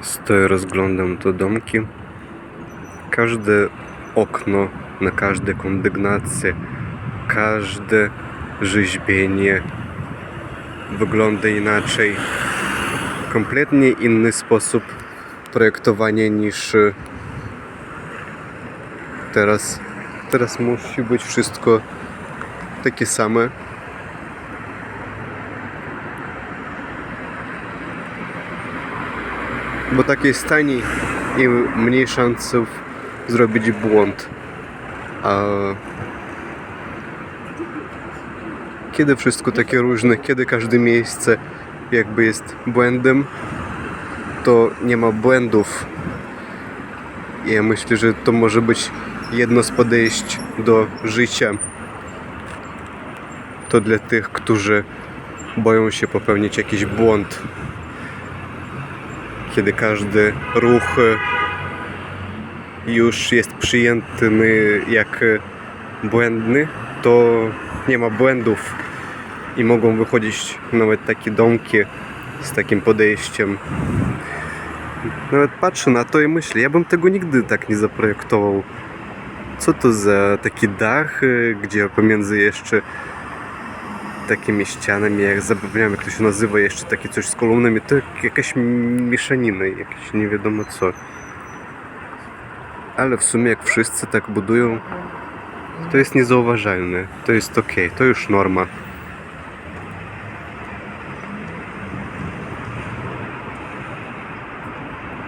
Stoję, rozglądam te domki. Każde okno na każde kondygnacje, każde rzeźbienie wygląda inaczej. Kompletnie inny sposób projektowania niż e, teraz. Teraz musi być wszystko takie same. Bo tak jest taniej i mniej szansów zrobić błąd. A kiedy wszystko takie różne, kiedy każde miejsce jakby jest błędem, to nie ma błędów. I ja myślę, że to może być jedno z podejść do życia. To dla tych, którzy boją się popełnić jakiś błąd. Kiedy każdy ruch e, już jest przyjęty jak e, błędny, to nie ma błędów i mogą wychodzić nawet takie domki z takim podejściem. Nawet patrzę na to i myślę, ja bym tego nigdy tak nie zaprojektował. Co to za taki dach, y, gdzie pomiędzy jeszcze takimi ścianami, jak zapomniałem jak to się nazywa, jeszcze takie coś z kolumnami, to jak- jakaś mieszanina, jakieś nie wiadomo co. Ale w sumie jak wszyscy tak budują, to jest niezauważalne, to jest ok, to już norma.